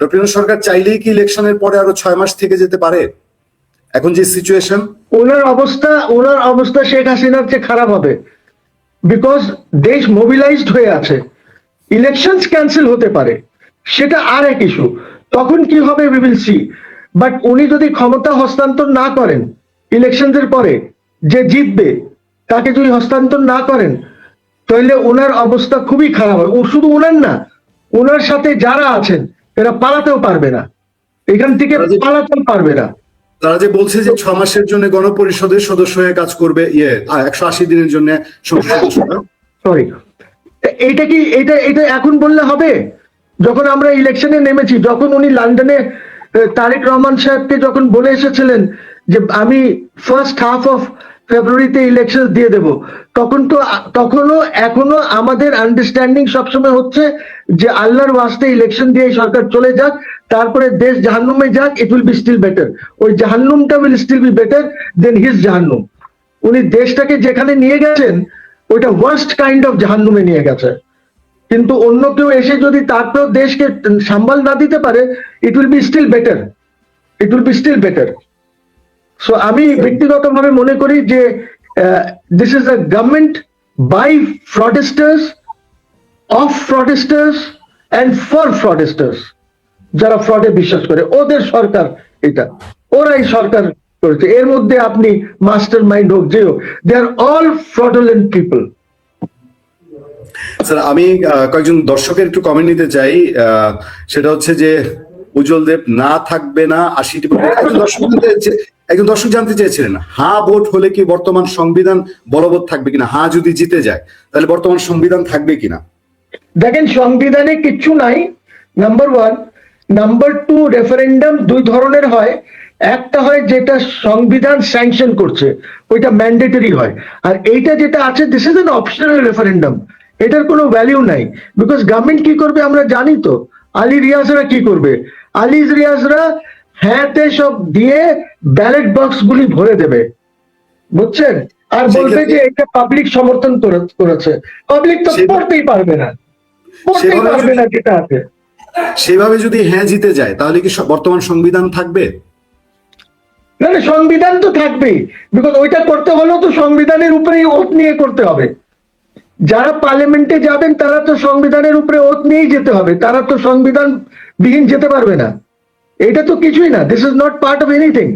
Doctor সরকার চাইলেই কি ইলেকশনের পরে আরও ছয় মাস থেকে যেতে পারে? এখন যে সিচুয়েশন ওনার অবস্থা ওনার অবস্থা শেখ হাসিনার চেয়ে খারাপ হবে। বিকজ দেশ মোবিলাইজড হয়ে আছে। ইলেকশন ক্যান্সেল হতে পারে। সেটা আর এক ইস্যু তখন কি হবে উই উইল সি বাট উনি যদি ক্ষমতা হস্তান্তর না করেন ইলেকশনের পরে যে জিতবে, তাকে যদি হস্তান্তর না করেন, তাহলে ওনার অবস্থা খুবই খারাপ ও শুধু ওনার না, ওনার সাথে যারা আছেন এরা পালাতেও পারবে না। এখান থেকে পালাতেও পারবে না। তারা যে বলছে যে ছ মাসের জন্য গণপরিষদের সদস্য হয়ে কাজ করবে ইয়ে একশো আশি দিনের জন্য সরি এইটা কি এটা এটা এখন বললে হবে? যখন আমরা ইলেকশনে নেমেছি যখন উনি লন্ডনে তারেক রহমান সাহেবকে যখন বলে এসেছিলেন যে আমি ফার্স্ট হাফ অফ ফেব্রুয়ারিতে ইলেকশন দিয়ে দেব। তখন তো, তখনও এখনও আমাদের আন্ডারস্ট্যান্ডিং সবসময় হচ্ছে যে আল্লাহর ওয়াস্তে ইলেকশন দিয়ে সরকার চলে যাক, তারপরে দেশ জাহান্নুমে যাক it will be still better ওই জাহান্নুমটা will still be better than his জাহান্নুম। উনি দেশটাকে যেখানে নিয়ে গেছেন, ওইটা ওয়ার্স্ট কাইন্ড অফ জাহান্নুমে নিয়ে গেছে। কিন্তু অন্য কেউ এসে যদি তারপরেও দেশকে সাম্বাল না দিতে পারে it will be still better it will be still better so আমি ব্যক্তিগতভাবে মনে করি যে this is a government by fraudsters of fraudsters and for fraudsters যারা ফ্রডে বিশ্বাস করে। ওদের সরকার এটা। ওরাই সরকার করেছে। এর মধ্যে আপনি মাস্টার মাইন্ড হোক, যে হোক they are all fraudulent people sir আমি কয়েকজন দর্শকের একটু কমেন্ট নিতে চাই। সেটা হচ্ছে যে উজ্জ্বল দেব না থাকবে না আশিটি। একজন দর্শক একজন দর্শক জানতে চেয়েছিলেন হা ভোট হলে কি বর্তমান সংবিধান বলবৎ থাকবে কিনা? হা যদি জিতে যায়, তাহলে বর্তমান সংবিধান থাকবে কিনা? দেখেন, সংবিধানে কিচ্ছু নাই। Number one number two referendum দুই ধরনের হয়। একটা হয় যেটা সংবিধান স্যাংশন করছে, ওইটা ম্যান্ডেটরি হয়। আর এইটা যেটা আছে this is an optional referendum এটার কোনো ভ্যালিউ নাই। বিকজ গভর্নমেন্ট কি করবে, আমরা জানি তো। আলী রিয়াজরা কি করবে? আলী রিয়াজরা হ্যাঁতে সব দিয়ে ব্যালট বক্স গুলি ভরে দেবে। বুঝছেন? আর বলবে যে এটা পাবলিক সমর্থন করে- করেছে। পাবলিক তো পড়তেই পারবে না। পড়তেই পারবে না যেটা আছে। সেভাবে যদি হ্যাঁ জিতে যায় তাহলে কি বর্তমান সংবিধান থাকবে? না না সংবিধান তো থাকবেই। বিকজ ওইটা করতে হলেও তো সংবিধানের উপরেই ওত নিয়ে করতে হবে। যারা পার্লামেন্টে যাবেন তারা তো সংবিধানের উপরে ওত নিয়েই যেতে হবে। তারা তো সংবিধান বিহীন যেতে পারবে না। এটা তো কিছুই না। This is not part of anything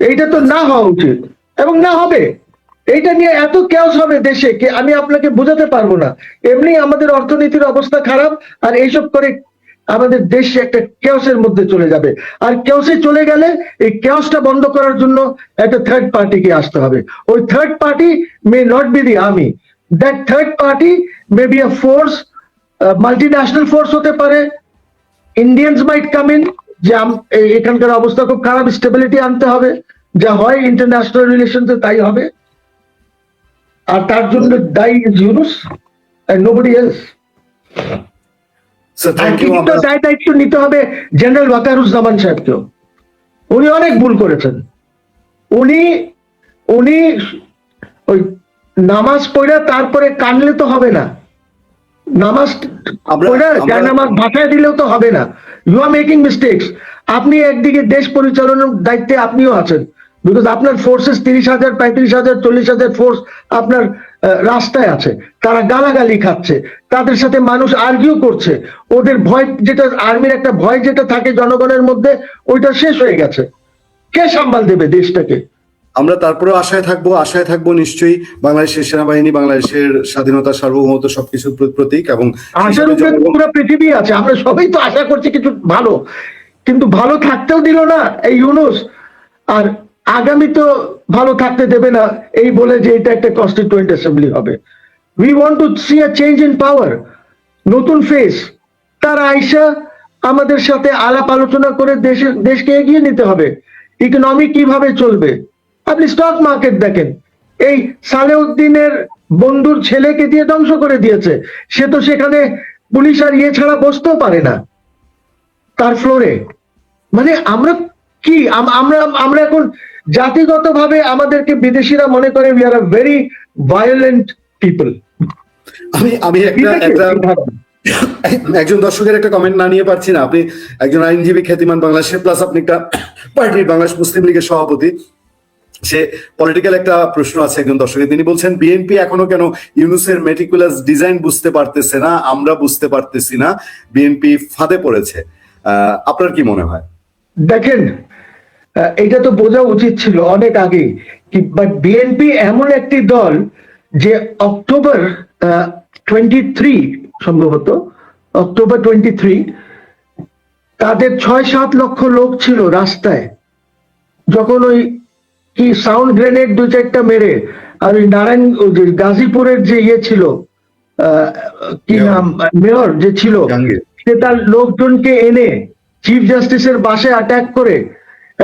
এইটা তো না হওয়া উচিত। এবং না হবে। এইটা নিয়ে এত কেওস হবে দেশে কি আমি আপনাকে বোঝাতে পারব না। এমনি আমাদের অর্থনীতির অবস্থা খারাপ, আর এইসব করে আমাদের দেশ একটা কেওসের মধ্যে চলে যাবে। আর কেওসে চলে গেলে এই কেওসটা বন্ধ করার জন্য একটা থার্ড পার্টিকে আসতে হবে। ওই third party may not be the army that third party may be a force multinational force হতে পারে। ইন্ডিয়ানস মাইট কাম ইন যে এখানকার অবস্থা খুব খারাপ স্টেবিলিটি আনতে হবে যা হয় ইন্টারন্যাশনাল রিলেশনসে তাই হবে। আর তার জন্য দায়ী ইজ ইউনুস নোবডি এলস দায় দায়িত্ব নিতে হবে জেনারেল ওয়াকারুজ্জামান সাহেবকেও। উনি অনেক ভুল করেছেন। উনি উনি ওই নামাজ পড়া তারপরে কানলে তো হবে না। নামাজ নামাজ ভাষায় দিলেও তো হবে না। ইউ আর মেকিং মিস্টেক্স আপনি একদিকে দেশ পরিচালনার দায়িত্বে আপনিও আছেন। বিকজ আপনার ফোর্সেস তিরিশ হাজার পঁয়ত্রিশ হাজার চল্লিশ হাজার ফোর্স আপনার রাস্তায় আছে। তারা গালাগালি খাচ্ছে। তাদের সাথে মানুষ আর্গিউ করছে। ওদের ভয় যেটা আর্মির একটা ভয় যেটা থাকে জনগণের মধ্যে ওইটা শেষ হয়ে গেছে। কে সাম্বাল দেবে দেশটাকে? আমরা তারপরেও আশায় থাকব আশায় থাকব নিশ্চয়ই বাংলাদেশের সেনাবাহিনী বাংলাদেশের স্বাধীনতা সার্বভৌমত্ব সবকিছুর প্রতীক এবং আশার উপরে পুরো পৃথিবী আছে আমরা সবাই তো আশা করছি কিছু ভালো। কিন্তু ভালো থাকতেও দিল না এই ইউনুস। আর আগামী তো ভালো থাকতে দেবে না এই বলে যে এটা একটা কনস্টিটিউয়েন্ট অ্যাসেম্বলি হবে। We want to see a change in power নতুন ফেস তার আইসা আমাদের সাথে আলাপ আলোচনা করে দেশে দেশকে এগিয়ে নিতে হবে। ইকোনমি কীভাবে চলবে? আপনি স্টক মার্কেট দেখেন। এই সালেউদ্দিনের বন্ধুর ছেলেকে দিয়ে ধ্বংস করে দিয়েছে। সে তো সেখানে পুলিশ আর ইয়ে ছাড়া বসতেও পারে না। তার ফ্লোরে মানে আমরা কি? আম- আমরা আমরা এখন জাতিগতভাবে আমাদেরকে বিদেশিরা মনে করে we are a very violent people আমি আমি একটা একটা একজন দর্শকের একটা কমেন্ট না নিয়ে পারছি না। আপনি একজন আইনজীবী খ্যাতিমান বাংলাদেশের প্লাস আপনি একটা পার্টির বাংলাদেশ মুসলিম লীগের সভাপতি। সে পলিটিক্যাল একটা প্রশ্ন আছে একজন দর্শকের। তিনি বলছেন বিএনপি এখনও কেন ইউনুসের মেটিকুলাস ডিজাইন বুঝতে পারতেছে না? আমরা বুঝতে পারতেছি না। বিএনপি ফাঁদে পড়েছে। আপনার কি মনে হয়? দেখেন এটা তো বোঝা উচিত ছিল অনেক আগে বাট বিএনপি এমন একটি দল যে অক্টোবর টোয়েন্টি থ্রি সম্ভবত, অক্টোবর টোয়েন্টি থ্রি তাদের ছয় সাত লক্ষ লোক ছিল রাস্তায়। যখন ওই কি সাউন্ড গ্রেনেড দু চারটা মেরে? আর ওই নারায়ণ গাজীপুরের যে ইয়ে ছিল কি নাম? মেয়র যে ছিল সে তার লোকজনকে এনে চিফ জাস্টিসের বাসে অ্যাটাক করে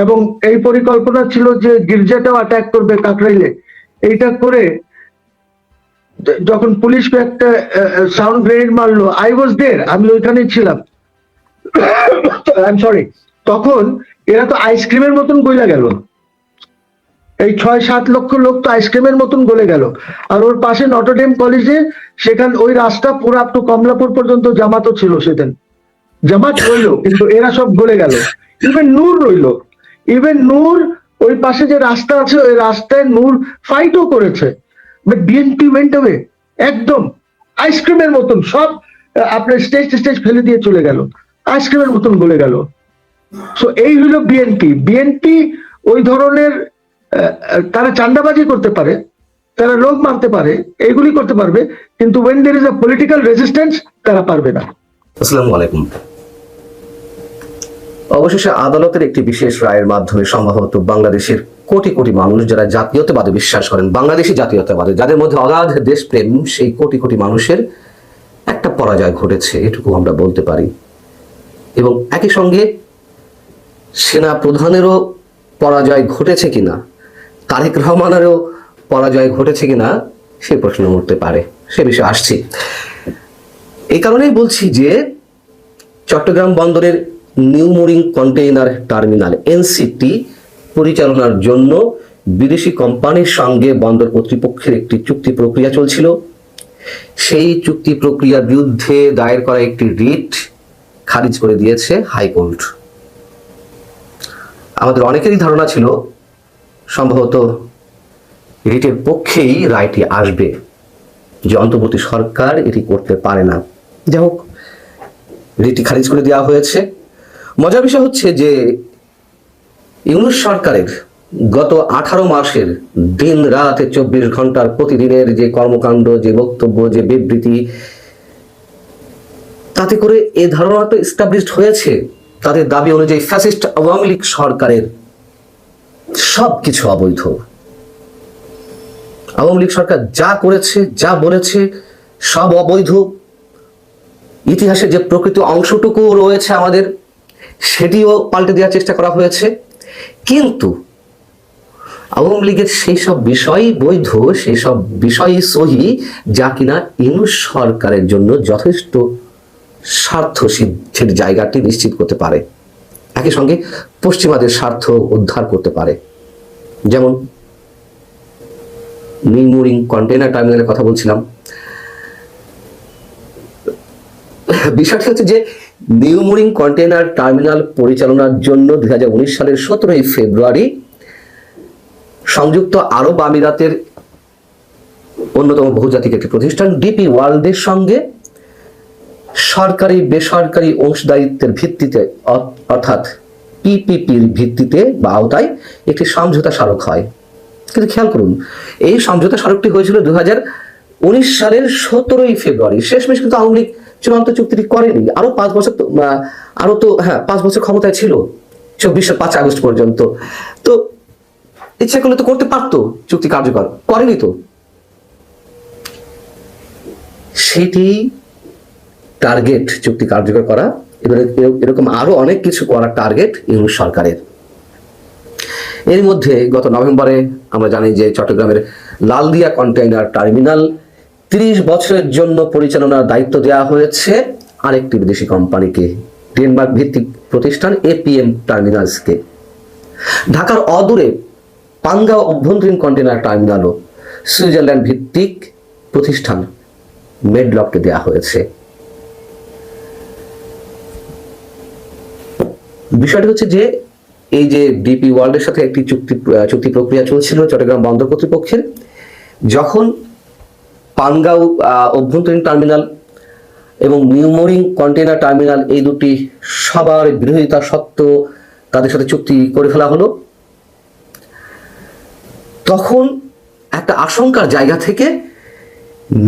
এবং এই পরিকল্পনা ছিল যে গির্জাটাও অ্যাটাক করবে কাকরাইলে। এইটা করে যখন পুলিশ একটা সাউন্ড গ্রেনেড মারলো আই ওয়াজ দের আমি ওইখানেই ছিলাম। আই এম সরি তখন এরা তো আইসক্রিমের মতন গইলা গেল। এই ছয় সাত লক্ষ লোক তো আইসক্রিমের মতন গলে গেল। আর ওর পাশে নটরডেম কলেজে সেখান ওই রাস্তা পুরো আপ টু কমলাপুর পর্যন্ত জামাতও ছিল সেদিন। জামাত রইল, কিন্তু এরা সব গলে গেল। ইভেন নূর রইল। ইভেন নূর ওই পাশে যে রাস্তা আছে, ওই রাস্তায় নূর ফাইটও করেছে। বিএনপি ওয়েন্ট অ্যাওয়ে একদম আইসক্রিমের মতন সব আপনার স্টেজ স্টেজ ফেলে দিয়ে চলে গেল। আইসক্রিমের মতন গলে গেল। সো এই হলো বিএনপি বিএনপি ওই ধরনের তারা চান্দাবাজি করতে পারে, তারা লোক মারতে পারে, এইগুলি করতে পারবে, কিন্তু when there is a political resistance তারা পারবে না। আসসালামু আলাইকুম। অবশেষে আদালতের একটি বিশেষ রায়ের মাধ্যমে সম্ভবত বাংলাদেশের কোটি কোটি মানুষ যারা জাতীয়তাবাদে বিশ্বাস করেন, বাংলাদেশি জাতীয়তাবাদে, যাদের মধ্যে অগাধ দেশপ্রেম, সেই কোটি কোটি মানুষের একটা পরাজয় ঘটেছে, এটুকু আমরা বলতে পারি। এবং একই সঙ্গে সেনা প্রধানেরও পরাজয় ঘটেছে কিনা তারেক রহমানেরও পরাজয় ঘটেছে কিনা সে প্রশ্ন উঠতে পারে। সে বিষয়ে আসছি। এই কারণেই বলছি যে চট্টগ্রাম বন্দরের new mooring container terminal NCT পরিচালনার জন্য বিদেশি কোম্পানির সঙ্গে বন্দর কর্তৃপক্ষের একটি চুক্তি প্রক্রিয়া চলছিল। সেই চুক্তি প্রক্রিয়ার বিরুদ্ধে দায়ের করা একটি রিট খারিজ করে দিয়েছে হাইকোর্ট। আমাদের অনেকেরই ধারণা ছিল সম্ভবত রিটের পক্ষেই রায়টি আসবে। যে অন্তর্বর্তী সরকার এটি করতে পারে না। যাই হোক রিটি খারিজ করে দেওয়া হয়েছে। মজার বিষয় হচ্ছে যে ইউনুস সরকারের গত আঠারো মাসের দিন রাতে চব্বিশ ঘণ্টার প্রতিদিনের যে কর্মকাণ্ড, যে বক্তব্য, যে বিবৃতি, তাতে করে এ ধারণা তো এস্টাবলিশড হয়েছে। তাদের দাবি অনুযায়ী ফ্যাসিস্ট আওয়ামী লীগ সরকারের সব কিছু অবৈধ। আওয়ামী লীগ সরকার যা করেছে, যা বলেছে, সব অবৈধ। ইতিহাসে যে প্রকৃত অংশটুকু রয়েছে আমাদের, সেটিও পাল্টে দেওয়ার চেষ্টা করা হয়েছে। কিন্তু আওয়ামী লীগের সেই সব বিষয় বৈধ, সেই সব বিষয় সহি, যা কিনা ইউনুস সরকারের জন্য যথেষ্ট স্বার্থ সিদ্ধির জায়গাটি নিশ্চিত করতে পারে। একই সঙ্গে পশ্চিমাদের স্বার্থ উদ্ধার করতে পারে। যেমন নিমুরিং কন্টেনার টার্মিনালের কথা বলছিলাম। বিষয়টি হচ্ছে যে নিউমোরিং কন্টেনার টার্মিনাল পরিচালনার জন্য দু হাজার উনিশ সালের সতেরোই ফেব্রুয়ারি সংযুক্ত আরব আমিরাতের অন্যতম বহুজাতিক একটি প্রতিষ্ঠান, ডিপি ওয়ার্ল্ডের সঙ্গে সরকারি, বেসরকারি অংশদায়িত্বের ভিত্তিতে অর্থাৎ পিপিপির ভিত্তিতে বা আওতায় একটি সমঝোতা স্মারক হয়। কিন্তু খেয়াল করুন, এই সমঝোতা স্মারকটি হয়েছিল দু উনিশ সালের সতেরোই ফেব্রুয়ারি। শেষমেশ কিন্তু আওয়ামী লীগ চূড়ান্ত চুক্তিটি করেনি। আরও পাঁচ বছর আরও তো হ্যাঁ পাঁচ বছর ক্ষমতায় ছিল চব্বিশের পাঁচ আগস্ট পর্যন্ত। তো ইচ্ছা করলে তো করতে পারতো চুক্তি কার্যকর, করেনি তো। সেটি টার্গেট চুক্তি কার্যকর করা, এবারে এরকম আরও অনেক কিছু করার টার্গেট ইউনুস সরকারের। এর মধ্যে গত নভেম্বরে আমরা জানি যে চট্টগ্রামের লালদিয়া কন্টেইনার টার্মিনাল তিরিশ বছরের জন্য পরিচালনার দায়িত্ব দেওয়া হয়েছে। আরেকটি বিদেশি কোম্পানিকে ডেনমার্ক ভিত্তিক প্রতিষ্ঠান এপিএম টার্মিনালসকে ঢাকার অদূরে পাঙ্গাও অভ্যন্তরীণ কন্টেনার টার্মিনালও সুইজারল্যান্ড ভিত্তিক প্রতিষ্ঠান মেডলককে দেওয়া হয়েছে। বিষয়টা হচ্ছে যে, এই যে ডিপি ওয়ার্ল্ডের সাথে একটি চুক্তি চুক্তি প্রক্রিয়া চলছিল, চট্টগ্রাম বন্দর কর্তৃপক্ষের। যখন পানগাঁও অভ্যন্তরীণ টার্মিনাল এবং নিউমোরিং কন্টেনার টার্মিনাল এই দুটি সবার বিরোধিতা সত্ত্বেও তাদের সাথে চুক্তি করে ফেলা হলো, তখন একটা আশঙ্কার জায়গা থেকে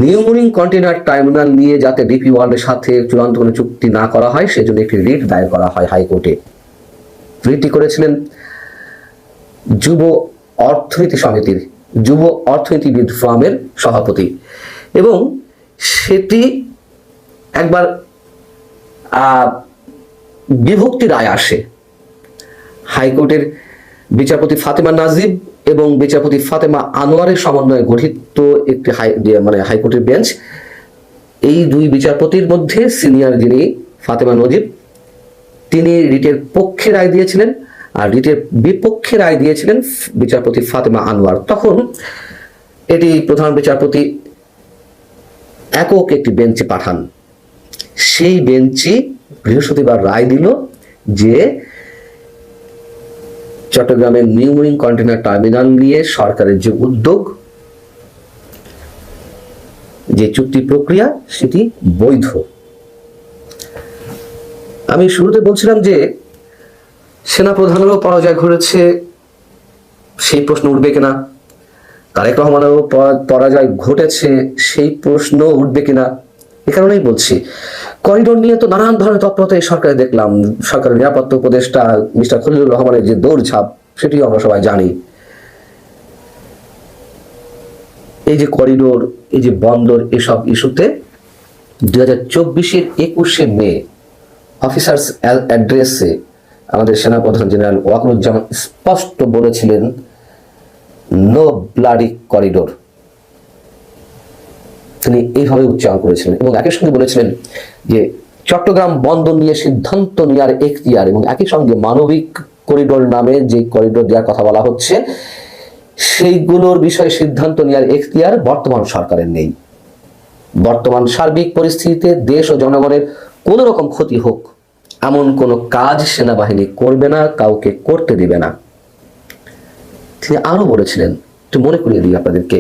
নিউমোরিং কন্টেনার টার্মিনাল নিয়ে যাতে ডিপি ওয়ার্ল্ডের সাথে চূড়ান্ত কোনো চুক্তি না করা হয়, সেজন্য একটি রিট দায়ের করা হয় হাইকোর্টে। রিটটি করেছিলেন যুব অর্থনীতি সমিতির, যুব অর্থনীতিবিদ ফোরামের সভাপতি। এবং সেটি একবার বিভক্তি রায় আসে। হাইকোর্টের বিচারপতি ফাতেমা নাজিব এবং বিচারপতি ফাতেমা আনোয়ারের সমন্বয়ে গঠিত একটি হাই মানে হাইকোর্টের বেঞ্চ, এই দুই বিচারপতির মধ্যে সিনিয়র যিনি ফাতেমা নজিব তিনি রিটের পক্ষে রায় দিয়েছিলেন, আর রিটের বিপক্ষে রায় দিয়েছিলেন বিচারপতি ফাতেমা আনোয়ার। তখন এটি প্রধান বিচারপতি একক একটি বেঞ্চে পাঠান। সেই বেঞ্চই বৃহস্পতিবার রায় দিল যে চট্টগ্রামের নিউমোরিং কন্টেনার টার্মিনাল নিয়ে সরকারের যে উদ্যোগ, যে চুক্তি প্রক্রিয়া, সেটি বৈধ। আমি শুরুতে বলছিলাম যে সেনাপ্রধানেরও পরাজয় ঘটেছে, সেই প্রশ্ন উঠবে কিনা? তারেক রহমানেরও পরা- পরাজয় ঘটেছে, সেই প্রশ্ন উঠবে কিনা? এ কারণেই বলছি। করিডোর নিয়ে তো নানান ধরনের তৎপরতা এই সরকারে দেখলাম। সরকারের নিরাপত্তা উপদেষ্টা মিস্টার খলিলুর রহমানের যে দৌড়ঝাঁপ, সেটিও আমরা সবাই জানি। এই যে করিডোর, এই যে বন্দর, এসব ইস্যুতে দুই হাজার চব্বিশের একুশে মে অফিসার্স অ্যাড্রেসে আমাদের সেনাপ্রধান জেনারেল ওয়াকরুজ্জামান স্পষ্ট বলেছিলেন, নো ব্লাডি করিডোর। তিনি এইভাবে উচ্চারণ করেছিলেন এবং একই সঙ্গে বলেছিলেন যে, চট্টগ্রাম বন্দর নিয়ে সিদ্ধান্ত নেওয়ার এখতিয়ার এবং একই সঙ্গে মানবিক করিডোর নামে যে করিডোর দেওয়ার কথা বলা হচ্ছে, সেইগুলোর বিষয়ে সিদ্ধান্ত নেওয়ার এখতিয়ার বর্তমান সরকারের নেই। বর্তমান সার্বিক পরিস্থিতিতে দেশ ও জনগণের কোন রকম ক্ষতি হোক এমন কোনো কাজ সেনাবাহিনী করবে না, কাউকে করতে দিবে না। তিনি আরও বলেছিলেন, একটু মনে করিয়ে দিই আপনাদেরকে,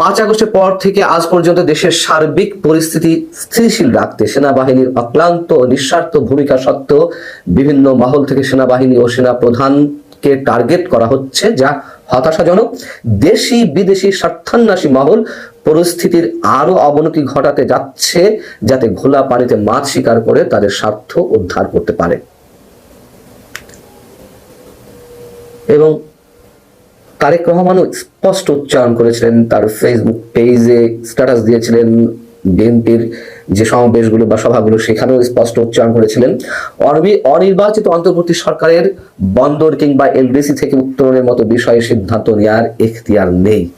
পাঁচ আগস্টের পর থেকে আজ পর্যন্ত দেশের সার্বিক পরিস্থিতি স্থিতিশীল রাখতে সেনাবাহিনীর অক্লান্ত নিঃস্বার্থ ভূমিকা সত্ত্বেও বিভিন্ন মহল থেকে সেনাবাহিনী ও সেনা প্রধানকে টার্গেট করা হচ্ছে, যা হতাশাজনক, দেশি বিদেশি স্বার্থান্বেষী মহল পরিস্থিতির আরও অবনতি ঘটাতে যাচ্ছে যাতে ঘোলা পানিতে মাছ শিকার করে তাদের স্বার্থ উদ্ধার করতে পারে। এবং তারেক রহমানও স্পষ্ট উচ্চারণ করেছিলেন, তার ফেসবুক পেজে স্ট্যাটাস দিয়েছিলেন বিএনপির যে সমাবেশগুলো বা সভাগুলো, সেখানেও স্পষ্ট উচ্চারণ করেছিলেন। অনবি- অনির্বাচিত অন্তর্বর্তী সরকারের বন্দর কিংবা এলডিসি থেকে উত্তরণের মতো বিষয়ে সিদ্ধান্ত নেওয়ার এখতিয়ার নেই।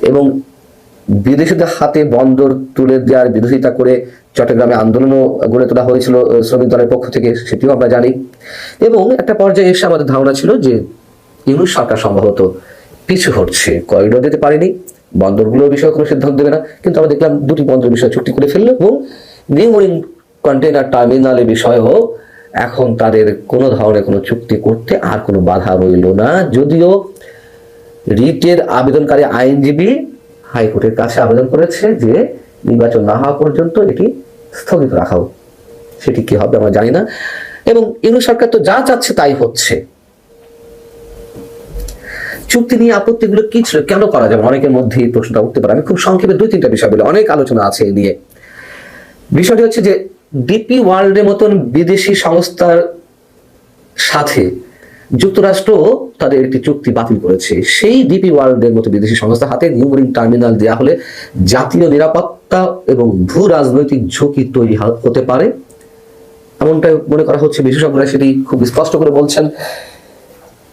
এবং বিদেশিদের হাতে বন্দর তুলে দেওয়ার বিরোধিতা করে চট্টগ্রামে আন্দোলনও গড়ে তোলা হয়েছিল শ্রমিক দলের পক্ষ থেকে, সেটিও আমরা জানি। এবং একটা পর্যায়ে এসে আমাদের ধারণা ছিল যে ইউনুস সরকার সম্ভবত পিছু হচ্ছে করিডোর দিতে পারেনি। বন্দরগুলোর বিষয়ে কোনো সিদ্ধান্ত দেবে না। কিন্তু আমরা দেখলাম দুটি বন্দর বিষয়ে চুক্তি করে ফেলল এবং নিউমোরিং কন্টেনার টার্মিনালের বিষয়েও এখন তাদের কোনো ধরনের কোনো চুক্তি করতে আর কোনো বাধা রইল না। যদিও রিটের আবেদনকারী আইনজীবী হাইকোর্টের কাছে আবেদন করেছে যে নির্বাচন না হওয়া পর্যন্ত এটি স্থগিত রাখা সেটি কি হবে আমরা জানি না। এবং ইউনিট সরকার তো যা চাচ্ছে তাই হচ্ছে। চুক্তি নিয়ে আপত্তিগুলো কি ছিল? কেন করা যাবে? অনেকের মধ্যে এই প্রশ্নটা উঠতে পারে। আমি খুব সংক্ষেপে দুই, তিনটা বিষয় বলি। অনেক আলোচনা আছে এই নিয়ে। বিষয়টি হচ্ছে যে ডিপি ওয়ার্ল্ডের মতন বিদেশি সংস্থার সাথে যুক্তরাষ্ট্র তাদের একটি চুক্তি বাতিল করেছে। সেই ডিপি ওয়ার্ল্ডের মতো বিদেশি সংস্থা হাতে নিউমোরিং টার্মিনাল দেওয়া হলে জাতীয় নিরাপত্তা এবং ভূ রাজনৈতিক ঝুঁকি তৈরি হতে পারে। এমনটা মনে করা হচ্ছে বিশেষজ্ঞরা সেটি খুব স্পষ্ট করে বলছেন।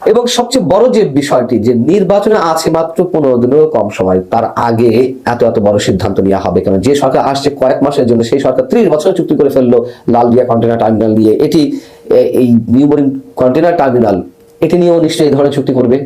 এবং সবচেয়ে বড় যে বিষয়টি, যে নির্বাচনে আছে মাত্র পনেরো দিনেরও কম সময়, তার আগে এত এত বড় সিদ্ধান্ত নেওয়া হবে কারণ যে সরকার আসছে কয়েক মাসের জন্য, সেই সরকার ত্রিশ বছর চুক্তি করে ফেলল লালদিয়া কন্টেনার টার্মিনাল নিয়ে। এটি এই নিউমোরিং কন্টেনার টার্মিনাল এটি নিয়েও নিশ্চয়ই এই ধরনের চুক্তি করবে।